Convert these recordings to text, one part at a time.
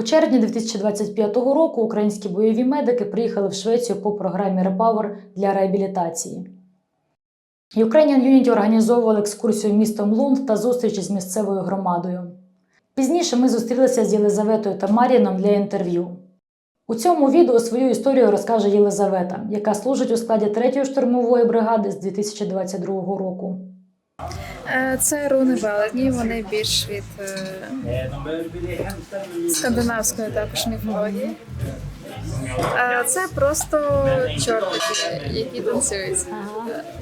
У червні 2025 року українські бойові медики приїхали в Швецію по програмі Repower для реабілітації. Ukrainian Unity організовували екскурсію містом Лунд та зустрічі з місцевою громадою. Пізніше ми зустрілися з Єлизаветою та Мар'яном для інтерв'ю. У цьому відео свою історію розкаже Єлизавета, яка служить у складі 3-ї штурмової бригади з 2022 року. Е, Це руни велетні, вони більш від е, скандинавської також міфології. Е, Це просто чортики, які танцюють.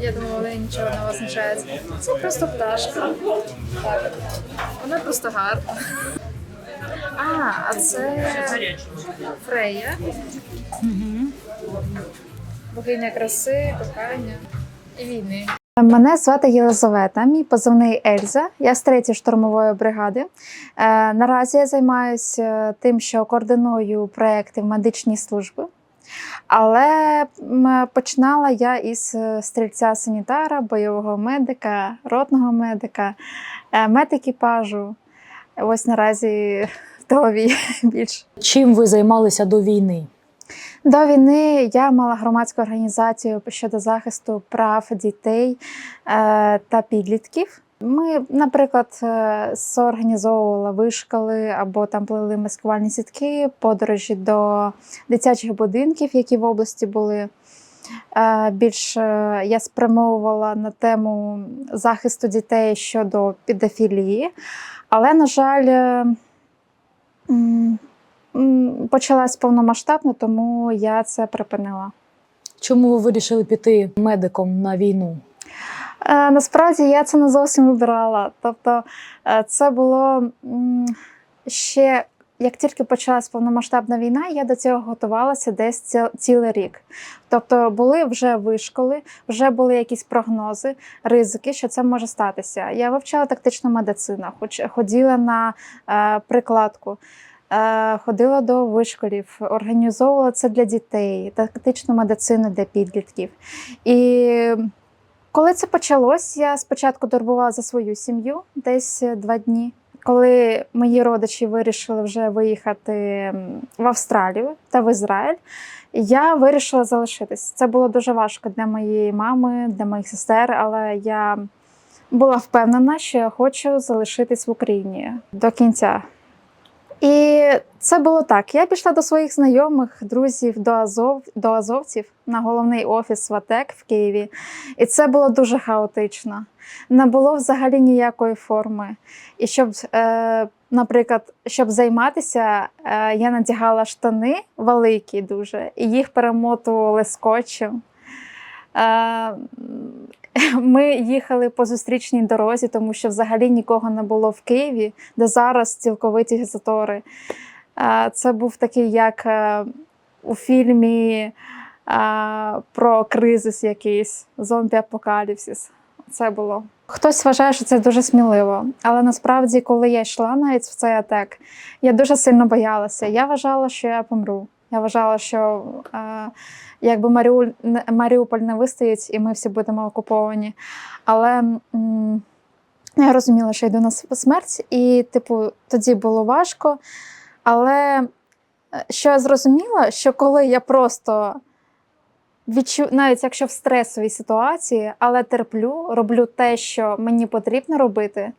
Я думаю, вони нічого не означають. Це просто пташка. Вона просто гарна. А, а це Фрея. Богиня краси, кохання і війни. Мене звати Єлизавета, мій позивний Ельза. Я з 3 штурмової бригади. Е, наразі я займаюся тим, що координую проекти в медичній службі. Але починала я із е, стрільця-санітара, бойового медика, ротного медика, е, медекіпажу. Ось наразі в тиловій більше. Чим ви займалися до війни? До війни я мала громадську організацію щодо захисту прав дітей е, та підлітків. Ми, наприклад, е, зорганізовували вишколи або там плели маскувальні сітки, подорожі до дитячих будинків, які в області були. Е, Більш я спрямовувала на тему захисту дітей щодо педофілії, але, на жаль, почалась повномасштабно, тому я це припинила. Чому ви вирішили піти медиком на війну? Е, насправді я це не зовсім вибирала. Тобто, е, це було ще. Як тільки почалась повномасштабна війна, я до цього готувалася десь ці- цілий рік. Тобто були вже вишколи, вже були якісь прогнози, ризики, що це може статися. Я вивчала тактичну медицину, хоч ходила на е, прикладку, ходила до вишколів, організовувала це для дітей, тактичну медицину для підлітків. І коли це почалось, я спочатку турбувала за свою сім'ю десь е, два дні. Коли мої родичі вирішили вже виїхати в Австралію та в Ізраїль, я вирішила залишитись. Це було дуже важко для моєї мами, для моїх сестер, але я була впевнена, що я хочу залишитись в Україні до кінця. І це було так. Я пішла до своїх знайомих, друзів, до Азов, до азовців на головний офіс ВАТЕК в Києві. І це було дуже хаотично. Не було взагалі ніякої форми. І щоб, е, наприклад, щоб займатися, е, я надягала штани великі дуже, і їх перемотували скотчем. Е, ми їхали по зустрічній дорозі, тому що взагалі нікого не було в Києві, де зараз цілковиті затори. Це був такий, як е, у фільмі про кризис якийсь, зомбі-апокаліпсис. Це було. Хтось вважає, що це дуже сміливо, але насправді, коли я йшла навіть в цей атак, я дуже сильно боялася. Я вважала, що я помру. Я вважала, що е, якби Маріуль, Маріуполь не вистоїть, і ми всі будемо окуповані. Але м, я розуміла, що йду на смерть, і, типу, тоді було важко. Але е, що я зрозуміла, що коли я просто відчу... навіть якщо в стресовій ситуації, але терплю, роблю те, що мені потрібно робити.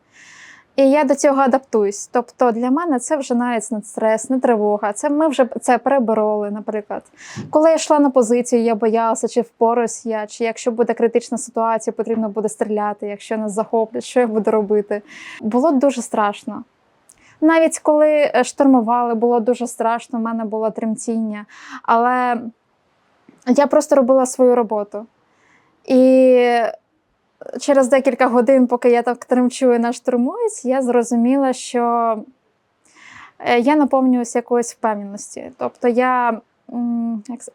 І я до цього адаптуюсь. Тобто для мене це вже навіть не стрес, не тривога. Це ми вже це перебороли, наприклад. Коли я йшла на позицію, я боялася, чи впораюсь я, чи якщо буде критична ситуація, потрібно буде стріляти, якщо нас захоплять, що я буду робити. Було дуже страшно. Навіть коли е, штурмували, було дуже страшно, в мене було тремтіння. Але я просто робила свою роботу. І через декілька годин, поки я так тремчу і нас штурмують, я зрозуміла, що е, я наповнююся якоюсь впевненості. Тобто я,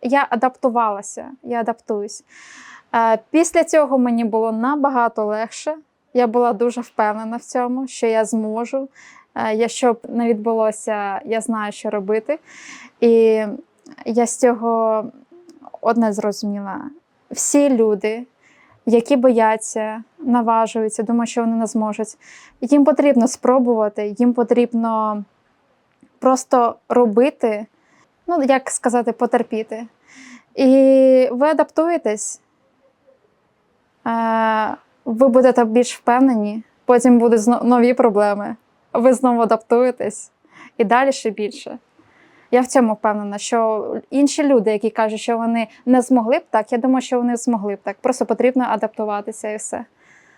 я адаптувалася, я адаптуюсь. Е, Після цього мені було набагато легше. Я була дуже впевнена в цьому, що я зможу. Е, Я що б не відбулося, я знаю, що робити. І я з цього одне зрозуміла: всі люди, які бояться, наважуються, думають, що вони не зможуть. Їм потрібно спробувати, їм потрібно просто робити, ну як сказати, потерпіти. І ви адаптуєтесь, Е, ви будете більш впевнені, потім будуть нові проблеми. Ви знову адаптуєтесь і далі ще більше. Я в цьому впевнена, що інші люди, які кажуть, що вони не змогли б так, я думаю, що вони змогли б так. Просто потрібно адаптуватися і все.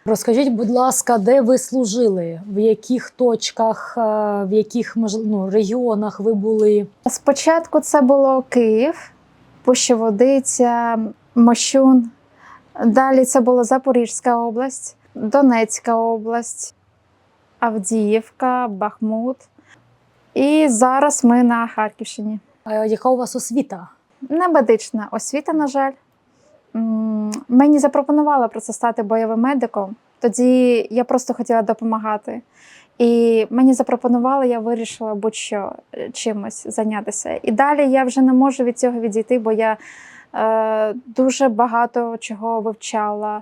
Розкажіть, будь ласка, де ви служили, в яких точках, е, в яких ну, регіонах ви були? Спочатку це було Київ, Пущеводиця, Мощун. Далі це була Запорізька область, Донецька область, Авдіївка, Бахмут. І зараз ми на Харківщині. Яка у вас освіта? Не медична освіта, на жаль. Мені запропонували просто стати бойовим медиком. Тоді я просто хотіла допомагати. І мені запропонували, я вирішила будь-що е, чимось зайнятися. І далі я вже не можу від цього відійти, бо я дуже багато чого вивчала.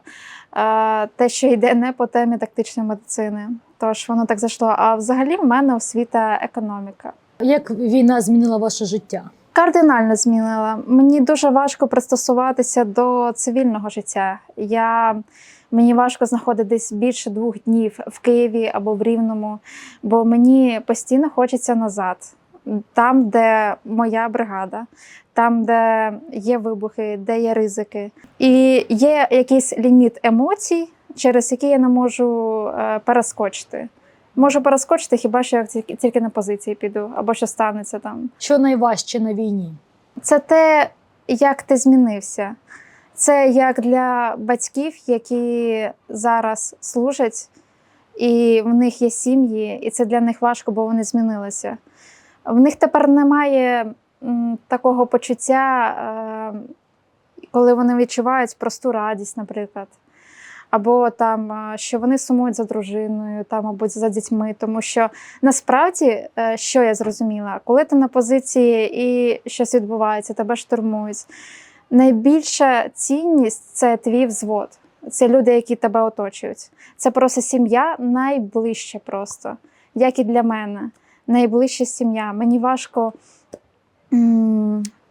Е, те, що йде не по темі тактичної медицини. Тож воно так зайшло. А взагалі в мене освіта економіка. Як війна змінила ваше життя? Кардинально змінила. Мені дуже важко пристосуватися до цивільного життя. Я, мені важко знаходитись більше двох днів в Києві або в Рівному, бо мені постійно хочеться назад, там, де моя бригада, там, де є вибухи, де є ризики. І є якийсь ліміт емоцій, через який я не можу е, перескочити. Можу перескочити, хіба що тільки тільки на позиції піду, або що станеться там. Що найважче на війні? Це те, як ти змінився. Це як для батьків, які зараз служать, і в них є сім'ї, і це для них важко, бо вони змінилися. В них тепер немає такого почуття, е, коли вони відчувають просту радість, наприклад. Або там, е, що вони сумують за дружиною, там, мабуть, за дітьми. Тому що насправді, е, що я зрозуміла, коли ти на позиції і щось відбувається, тебе штурмують. Найбільша цінність це твій взвод. Це люди, які тебе оточують. Це просто сім'я найближча просто, як і для мене. Найближча сім'я. Мені важко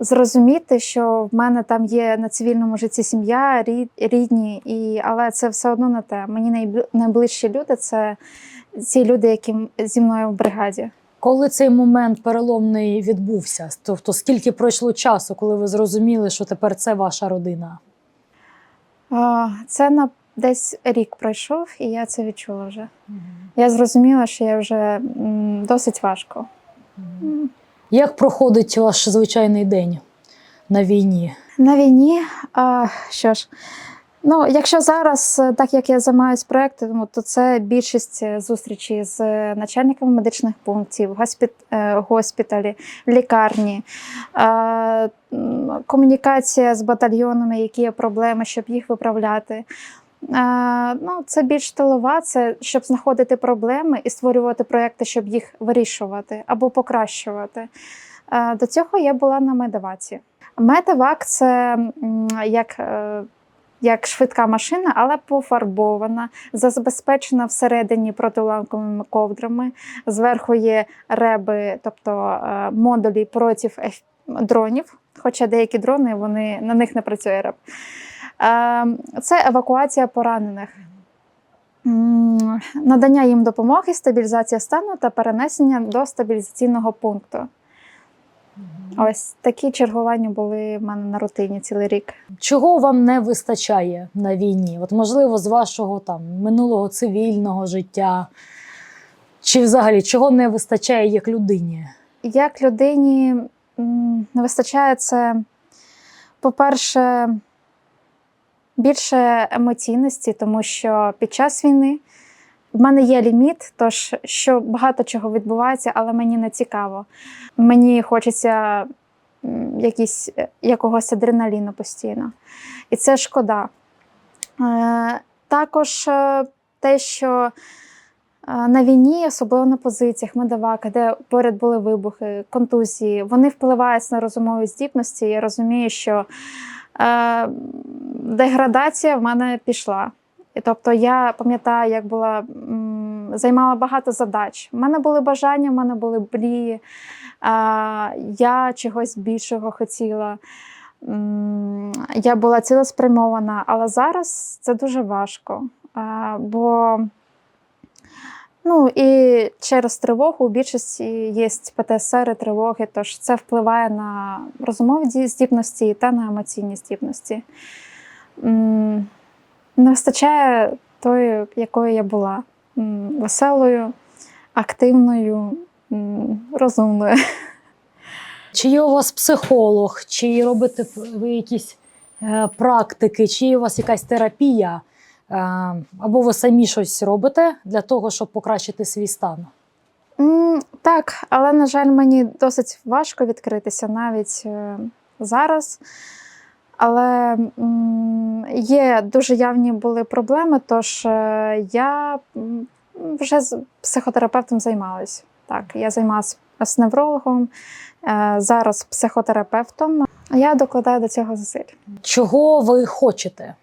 зрозуміти, що в мене там є на цивільному житті сім'я, рід- рідні, і, але це все одно не те. Мені найближчі люди це ці люди, які зі мною в бригаді. Коли цей момент переломний відбувся? Тобто, скільки пройшло часу, коли ви зрозуміли, що тепер це ваша родина? Це десь рік пройшов, і я це відчула вже. Я зрозуміла, що я вже м, досить важко. М. Як проходить ваш звичайний день на війні? На війні, а, що ж, ну, якщо зараз, е, так як я займаюся проєктом, то це більшість е, зустрічей з е, начальниками медичних пунктів, госпіт, госпіталі, лікарні, м, комунікація з батальйонами, які є проблеми, щоб їх виправляти. Е, Ну, це більш тилова, це щоб знаходити проблеми і створювати проекти, щоб їх вирішувати або покращувати. Е, До цього я була на медеваці. Медевак це як, е, як швидка машина, але пофарбована, забезпечена всередині протиуламковими ковдрами. Зверху є реби, тобто модулі проти дронів. Хоча деякі дрони вони, на них не працює реб. Е, Це евакуація поранених. Надання їм допомоги, стабілізація стану та перенесення до стабілізаційного пункту. Ось такі чергування були в мене на рутині цілий рік. Чого вам не вистачає на війні? От, можливо, з вашого там минулого цивільного життя, чи взагалі чого не вистачає як людині? Як людині не вистачає це, по-перше, більше емоційності, тому що під час війни в мене є ліміт, тож що багато чого відбувається, але мені не цікаво. Мені хочеться якісь, е, якогось адреналіну постійно. І це шкода. Е, також е, те, що на війні, особливо на позиціях медовака, де поряд були вибухи, контузії, вони впливають на розумові здібності. Я розумію, що деградація в мене пішла. І тобто я пам'ятаю, як була займала багато задач. У мене були бажання, в мене були мрії. А, я чогось більшого хотіла. Я була цілеспрямована, але зараз це дуже важко. Бо ну, і через тривогу у більшості є ПТСР тривоги, тож це впливає на розумові здібності та на емоційні здібності. Не вистачає тої, якою я була. Веселою, активною, розумною. Чи є у вас психолог, чи робите ви якісь е, практики, чи є у вас якась терапія, або ви самі щось робите для того, щоб покращити свій стан? М, Так, але, на жаль, мені досить важко відкритися навіть е, зараз. Але м, є дуже явні були проблеми, тож е, я вже з психотерапевтом займалась. Так, я займалася з неврологом, е, зараз психотерапевтом. Я докладаю до цього зусиль. Чого ви хочете?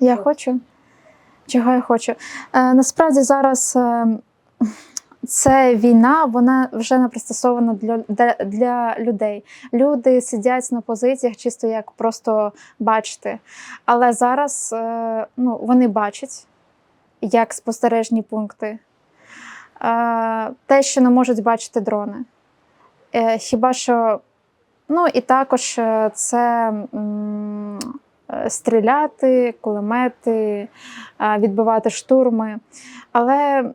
Я хочу. Чого я хочу? Е, насправді зараз е, це війна, вона вже не пристосована для, для, для людей. Люди сидять на позиціях, чисто як просто бачити. Але зараз е, ну, вони бачать як спостережні пункти. Е, те, що не можуть бачити дрони. Е, хіба що, ну і також е, це. м, Стріляти, кулемети, е, відбивати штурми. Але,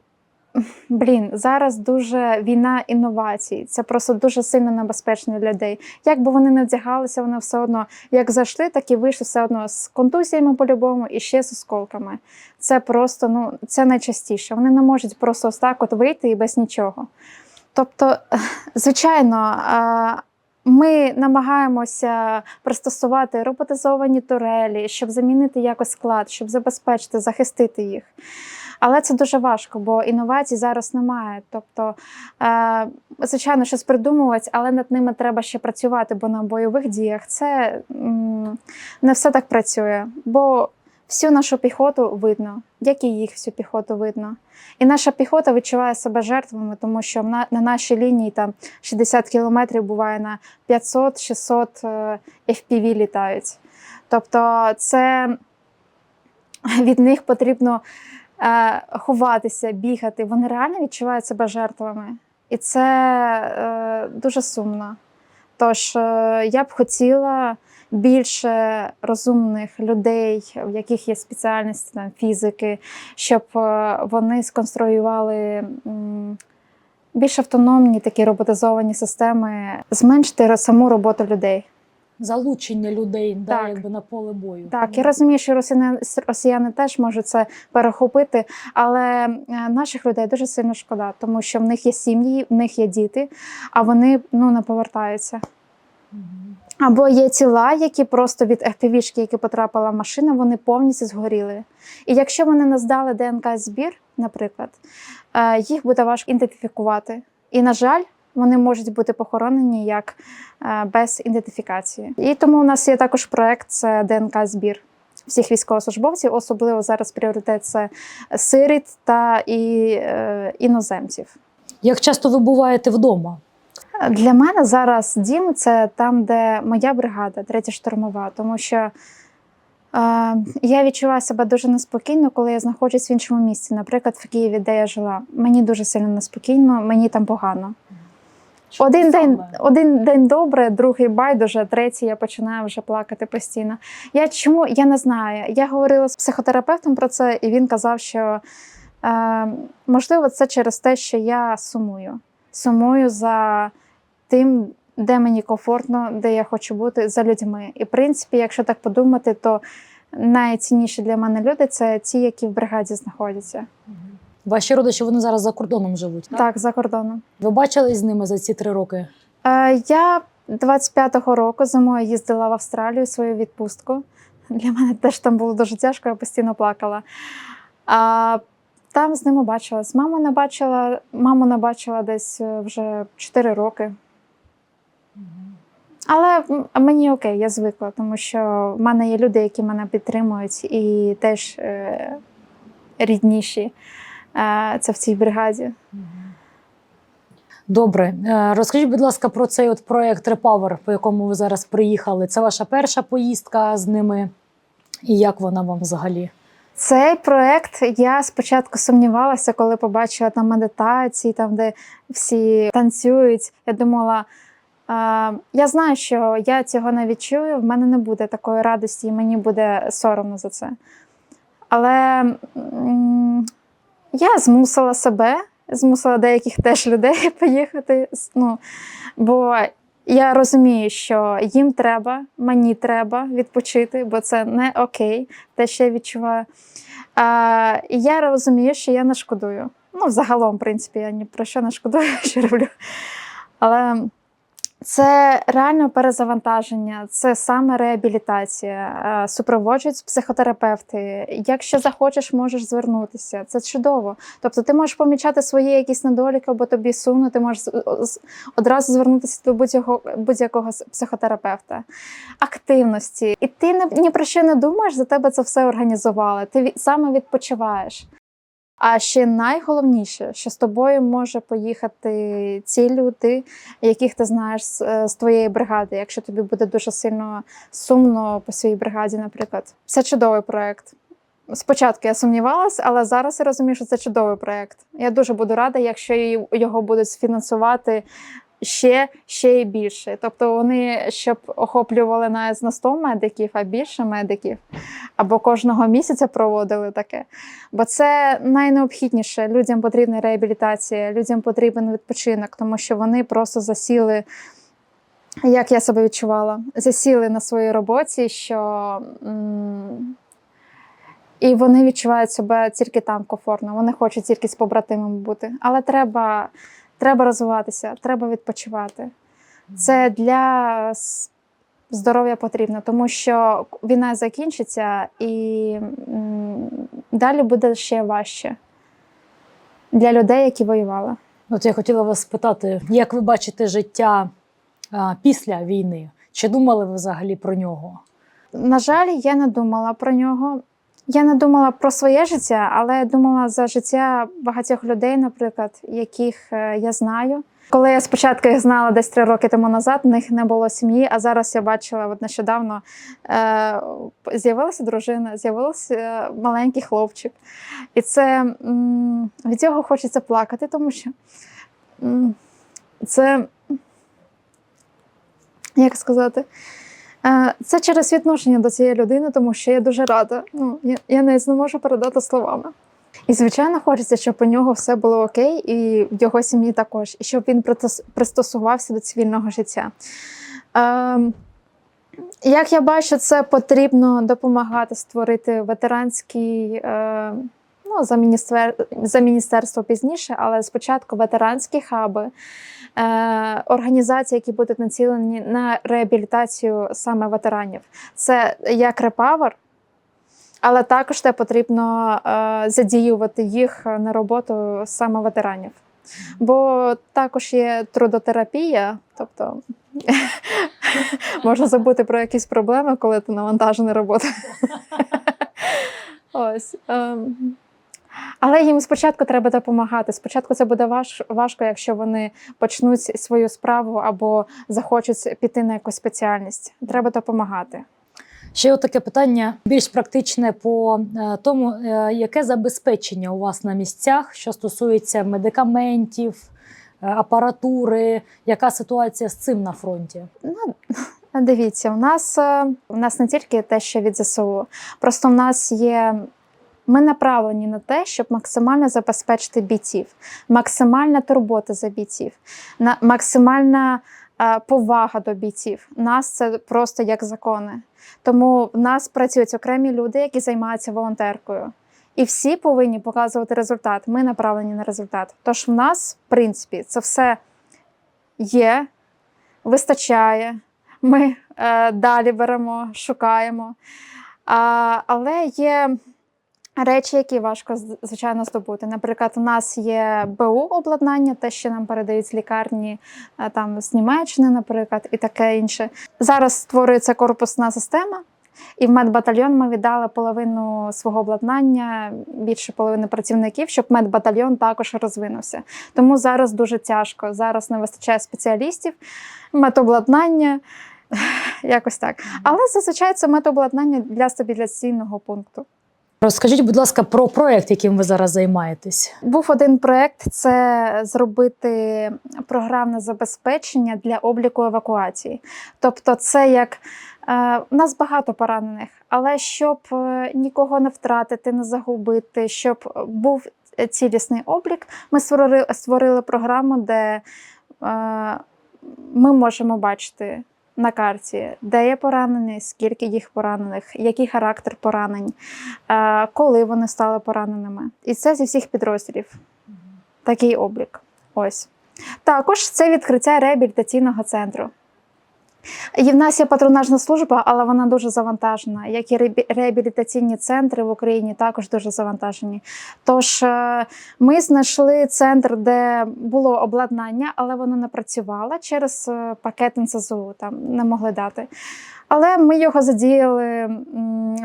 блін, зараз дуже війна інновацій. Це просто дуже сильно небезпечно для людей. Як би вони не вдягалися, вони все одно як зайшли, так і вийшли все одно з контузіями по-любому і ще з осколками. Це просто ну, це найчастіше. Вони не можуть просто ось так от вийти і без нічого. Тобто, звичайно, е, ми намагаємося пристосувати роботизовані турелі, щоб замінити якось склад, щоб забезпечити, захистити їх. Але це дуже важко, бо інновацій зараз немає. Тобто, е, звичайно, щось придумувати, але над ними треба ще працювати, бо на бойових діях це не все так працює. Бо всю нашу піхоту видно, як і їх всю піхоту видно. І наша піхота відчуває себе жертвами, тому що на, на нашій лінії там 60 кілометрів буває на 500-600 е, FPV літають. Тобто це від них потрібно е, ховатися, бігати. Вони реально відчувають себе жертвами. І це е, дуже сумно. Тож я б хотіла більше розумних людей, в яких є спеціальності там, фізики, щоб е, вони сконструювали більш автономні такі роботизовані системи, зменшити саму роботу людей. Залучення людей да, якби на поле бою. Так, я розумію, що росіяни, росіяни теж можуть це перехопити, але е, наших людей дуже сильно шкода, тому що в них є сім'ї, в них є діти, а вони ну, не повертаються. Або є тіла, які просто від FPV-шки, які потрапила в машину, вони повністю згоріли. І якщо вони не здали ДНК збір, наприклад, е, їх буде важко ідентифікувати. І, на жаль, вони можуть бути похоронені як е, без ідентифікації. І тому у нас є також проект це ДНК збір всіх військовослужбовців, особливо зараз пріоритет це сиріт та і, е, іноземців. Як часто ви буваєте вдома? Для мене зараз дім це там, де моя бригада, третя штурмова, тому що е, я відчуваю себе дуже неспокійно, коли я знаходжусь в іншому місці, наприклад, в Києві, де я жила. Мені дуже сильно неспокійно, мені там погано. Що Один день, один день добре, другий байдуже, третій я починаю вже плакати постійно. Я чому я не знаю. Я говорила з психотерапевтом про це, і він казав, що е, можливо це через те, що я сумую. Сумую за тим, де мені комфортно, де я хочу бути, за людьми. І в принципі, якщо так подумати, то найцінніші для мене люди це ті, які в бригаді знаходяться. Ваші родичі вони зараз за кордоном живуть. Так? Так, за кордоном. Ви бачились з ними за ці три роки? Е, Я 25-го року зимою їздила в Австралію свою відпустку. Для мене теж там було дуже тяжко, я постійно плакала. А там з ними бачилась. Маму не бачила, маму не бачила десь е, вже 4 роки. Але мені окей, я звикла, тому що в мене є люди, які мене підтримують, і теж е, рідніші. е, це в цій бригаді. Добре, Е, розкажіть, будь ласка, про цей от проект Repower, по якому ви зараз приїхали. Це ваша перша поїздка з ними, і як вона вам взагалі? Цей проект я спочатку сумнівалася, коли побачила там медитації, там де всі танцюють. Я думала, я знаю, що я цього не відчую, в мене не буде такої радості, і мені буде соромно за це. Але я змусила себе, змусила деяких теж людей поїхати. Ну, бо я розумію, що їм треба, мені треба відпочити, бо це не окей, те, що я відчуваю. А, я розумію, що я не шкодую. Ну, загалом, в принципі, я ні про що не шкодую, що роблю. Але це реально перезавантаження, це саме реабілітація. Е, Супроводжують психотерапевти. Якщо захочеш, можеш звернутися. Це чудово. Тобто, ти можеш помічати свої якісь недоліки, або тобі сумно, ти можеш одразу звернутися до будь-якого будь-якого психотерапевта. Активності. І ти ні про що не думаєш, за тебе це все організували. Ти саме відпочиваєш. А ще найголовніше, що з тобою може поїхати ці люди, яких ти знаєш з, е, з твоєї бригади, якщо тобі буде дуже сильно сумно по своїй бригаді, наприклад. Це чудовий проект. Спочатку я сумнівалася, але зараз я розумію, що це чудовий проект. Я дуже буду рада, якщо його будуть фінансувати ще, ще і більше. Тобто вони щоб охоплювали навіть на 100 медиків, а більше медиків, або кожного місяця проводили таке. Бо це найнеобхідніше. Людям потрібна реабілітація, людям потрібен відпочинок, тому що вони просто засіли. Як я себе відчувала, засіли на своїй роботі, що і вони відчувають себе тільки там комфортно. Вони хочуть тільки з побратимами бути. Але треба, треба розвиватися, треба відпочивати. Це для здоров'я потрібно, тому що війна закінчиться і далі буде ще важче для людей, які воювали. От я хотіла вас спитати, як ви бачите життя а, після війни? Чи думали ви взагалі про нього? На жаль, я не думала про нього. Я не думала про своє життя, але я думала за життя багатьох людей, наприклад, яких е, я знаю. Коли я спочатку їх знала десь три роки тому назад, в них не було сім'ї, а зараз я бачила от нещодавно е, з'явилася дружина, з'явився е, маленький хлопчик. І це від цього хочеться плакати, тому що це, як сказати, Це через відношення до цієї людини, тому що я дуже рада. Ну, я, я не можу передати словами. І, звичайно, хочеться, щоб у нього все було окей, і в його сім'ї також, і щоб він пристосувався до цивільного життя. Ем, як я бачу, це потрібно допомагати створити ветеранський. Е, Ну, за, міністер... за міністерство пізніше, але спочатку ветеранські хаби, е, організації, які будуть націлені на реабілітацію саме ветеранів. Це як репавер, але також те потрібно е, задіювати їх на роботу саме ветеранів. Бо також є трудотерапія, тобто можна забути про якісь проблеми, коли ти навантажений робота. Ось. ем. Але їм спочатку треба допомагати. Спочатку це буде важ, важко, якщо вони почнуть свою справу або захочуть піти на якусь спеціальність. Треба допомагати. Ще таке питання більш практичне по е, тому, е, яке забезпечення у вас на місцях, що стосується медикаментів, е, апаратури, яка ситуація з цим на фронті? Ну, дивіться, у нас, у нас не тільки те, що від ЗСУ, просто в нас є. Ми направлені на те, щоб максимально забезпечити бійців, максимальна турбота за бійців, максимальна е, повага до бійців. Нас це просто як закони. Тому в нас працюють окремі люди, які займаються волонтеркою. І всі повинні показувати результат. Ми направлені на результат. Тож в нас, в принципі, це все є, вистачає. Ми е, далі беремо, шукаємо. А, але є речі, які важко звичайно здобути. Наприклад, у нас є БУ обладнання, те, що нам передають з лікарні е, там з Німеччини, наприклад, і таке інше. Зараз створюється корпусна система. І в медбатальйон ми віддали половину свого обладнання, більше половини працівників, щоб медбатальйон також розвинувся. Тому зараз дуже тяжко. Зараз не вистачає спеціалістів, медобладнання, якось так. Але зазвичай це медобладнання для стабіляційного пункту. Розкажіть, будь ласка, про проект, яким ви зараз займаєтесь. Був один проект це зробити програмне забезпечення для обліку евакуації. Тобто, це як е, у нас багато поранених, але щоб е, нікого не втратити, не загубити, щоб був цілісний облік, ми створили, створили програму, де е, ми можемо бачити. На карті, де є поранені, скільки їх поранених, який характер поранень, е, коли вони стали пораненими. І це зі всіх підрозділів. Такий облік. Ось. Також це відкриття реабілітаційного центру. І в нас є патронажна служба, але вона дуже завантажена. Як і реабі- реабілітаційні центри в Україні також дуже завантажені. Тож е, ми знайшли центр, де було обладнання, але воно не працювало через е, пакет НСЗУ, там не могли дати. Але ми його задіяли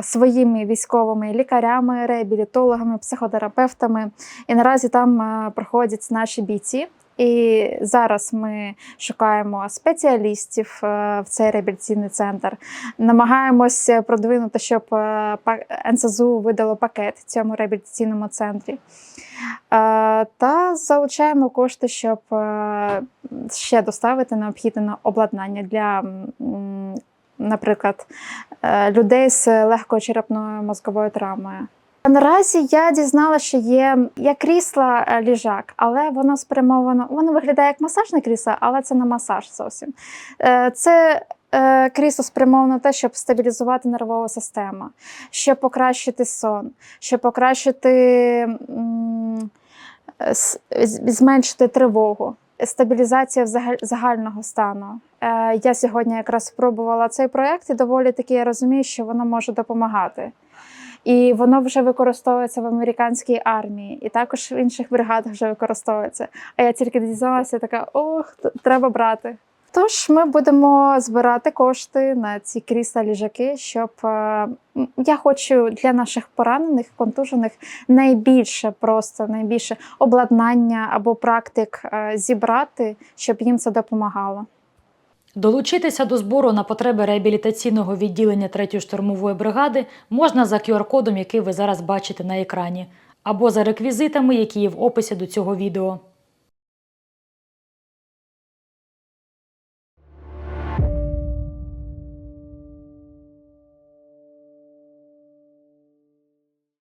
своїми військовими лікарями, реабілітологами, психотерапевтами. І наразі там е, проходять наші бійці. І зараз ми шукаємо спеціалістів е, в цей реабілітаційний центр. Намагаємося продвинути, щоб е, НСЗУ видало пакет цьому реабілітаційному центрі. Е, Та залучаємо кошти, щоб ще доставити необхідне обладнання для, наприклад, людей з легкою черепною мозковою травмою. Наразі я дізналася, що є, є крісла е, ліжак, але воно спрямовано, воно виглядає як масажне крісло, але це не масаж зовсім. Е, Це е, крісло спрямовано на те, щоб стабілізувати нервову систему, щоб покращити сон, щоб покращити зменшити тривогу. Стабілізація загального стану. Я сьогодні якраз спробувала цей проєкт і доволі таки я розумію, що воно може допомагати. І воно вже використовується в американській армії, і також в інших бригадах вже використовується. А я тільки дізналася, така ох, треба брати. Тож ми будемо збирати кошти на ці крісла ліжаки, щоб е, я хочу для наших поранених, контужених найбільше просто найбільше обладнання або практик е, зібрати, щоб їм це допомагало. Долучитися до збору на потреби реабілітаційного відділення 3-ї штурмової бригади можна за QR-кодом, який ви зараз бачите на екрані, або за реквізитами, які є в описі до цього відео.